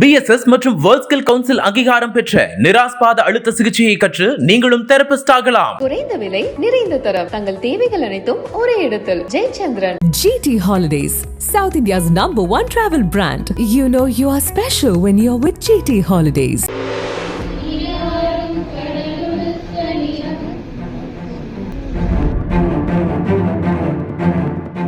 BSS மற்றும் world skill council அங்கீகாரம் பெற்ற நிராஸ்பாத அழுத்த சிகிச்சையை கற்று நீங்களும் தெரபிஸ்ட் ஆகலாம் குறைந்த விலை நிறைந்த தரம் தங்கள் தேவைகள் அனைத்தும் ஒரே இடத்தில் Jayachandran GT Holidays, South India's number one travel brand. You know you are special when you're with GT Holidays.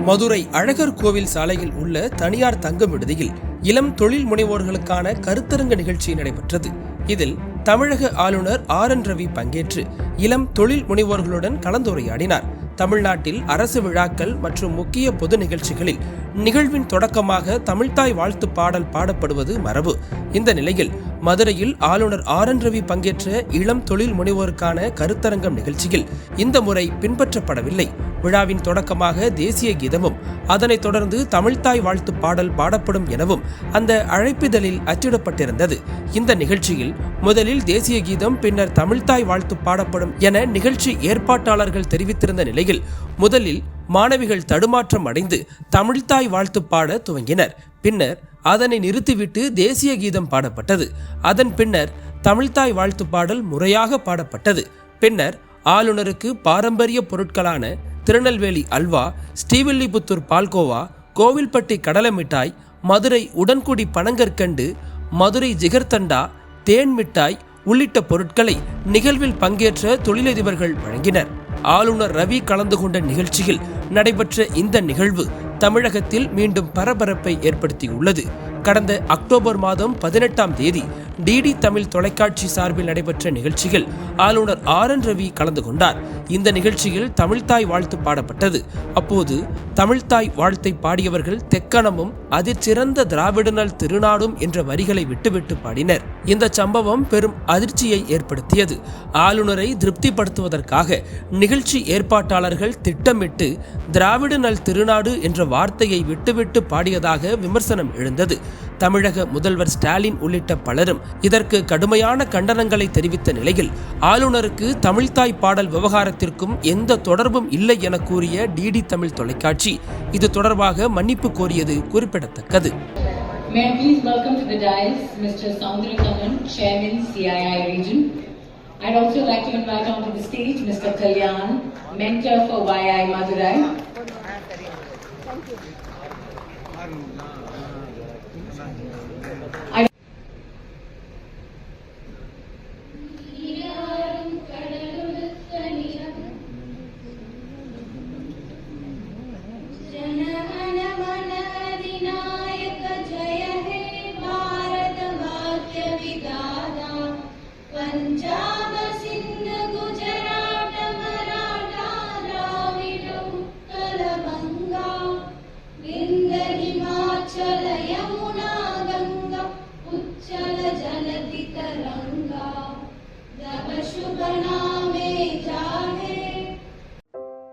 Madurai Alagar Kovil சாலையில் உள்ள தனியார் தங்கும் விடுதியில் இளம் தொழில் முனைவோர்களுக்கான கருத்தரங்க நிகழ்ச்சி நடைபெற்றது. இதில் தமிழக ஆளுநர் ஆர் என் ரவி பங்கேற்று இளம் தொழில் முனைவோர்களுடன் கலந்துரையாடினார். தமிழ்நாட்டில் அரசு விழாக்கள் மற்றும் முக்கிய பொது நிகழ்ச்சிகளில் நிகழ்வின் தொடக்கமாக தமிழ்த்தாய் வாழ்த்து பாடல் பாடப்படுவது மரபு. இந்த நிலையில் மதுரையில் ஆளுநர் ஆர் என் ரவி பங்கேற்ற இளம் தொழில் முனைவோருக்கான கருத்தரங்கம் நிகழ்ச்சியில் இந்த முறை பின்பற்றப்படவில்லை. விழாவின் தொடக்கமாக தேசிய கீதமும் அதனைத் தொடர்ந்து தமிழ்த்தாய் வாழ்த்து பாடல் பாடப்படும் எனவும் அந்த அழைப்பிதழில் அச்சிடப்பட்டிருந்தது. இந்த நிகழ்ச்சியில் முதலில் தேசிய கீதம் பின்னர் தமிழ்த்தாய் வாழ்த்து பாடப்படும் என நிகழ்ச்சி ஏற்பாட்டாளர்கள் தெரிவித்திருந்த நிலையில் முதலில் மாணவிகள் தடுமாற்றம் அடைந்து தமிழ்த்தாய் வாழ்த்து பாட துவங்கினர். பின்னர் அதனை நிறுத்திவிட்டு தேசிய கீதம் பாடப்பட்டது. அதன் பின்னர் தமிழ்த்தாய் வாழ்த்து பாடல் முறையாக பாடப்பட்டது. பின்னர் ஆளுநருக்கு பாரம்பரிய பொருட்களான திருநெல்வேலி அல்வா ஸ்ரீவில்லிபுத்தூர் பால்கோவா கோவில்பட்டி கடலை மிட்டாய் மதுரை உடன்குடி பனங்கற்கண்டு மதுரை ஜிகர்தண்டா தேன் மிட்டாய் உள்ளிட்ட பொருட்களை நிகழ்வில் பங்கேற்ற தொழிலதிபர்கள் வழங்கினர். ஆளுநர் ரவி கலந்து கொண்ட நிகழ்ச்சியில் நடைபெற்ற இந்த நிகழ்வு தமிழகத்தில் மீண்டும் பரபரப்பை ஏற்படுத்தியுள்ளது. கடந்த அக்டோபர் மாதம் பதினெட்டாம் தேதி டிடி தமிழ் தொலைக்காட்சி சார்பில் நடைபெற்ற நிகழ்ச்சியில் ஆளுநர் ஆர் என் ரவி கலந்து கொண்டார். இந்த நிகழ்ச்சியில் தமிழ்த்தாய் வாழ்த்து பாடப்பட்டது. அப்போது தமிழ்தாய் வாழ்த்தை பாடியவர்கள் தெக்கணமும் அதிர்ச்சிறந்த திராவிடனல் திருநாடும் என்ற வரிகளை விட்டுவிட்டு பாடினர். இந்த சம்பவம் பெரும் அதிர்ச்சியை ஏற்படுத்தியது. ஆளுநரை திருப்திப்படுத்துவதற்காக நிகழ்ச்சி ஏற்பாட்டாளர்கள் திட்டமிட்டு திராவிட நல் திருநாடு என்ற வார்த்தையை விட்டுவிட்டு பாடியதாக விமர்சனம் எழுந்தது. தமிழக முதல்வர் ஸ்டாலின் உள்ளிட்ட பலரும் இதற்கு கடுமையான கண்டனங்களை தெரிவித்த நிலையில் ஆளுநருக்கு தமிழ்த்தாய் பாடல் விவகாரத்திற்கும் எந்த தொடர்பும் இல்லை என கூறிய டிடி தமிழ் தொலைக்காட்சி இது தொடர்பாக மன்னிப்பு கோரியது குறிப்பிடத்தக்கது May I please welcome to the dais Mr. Soundarakanan, Chairman, CII Region. I'd also like to invite onto the stage Mr. Kalyan, Mentor for YI Madurai. I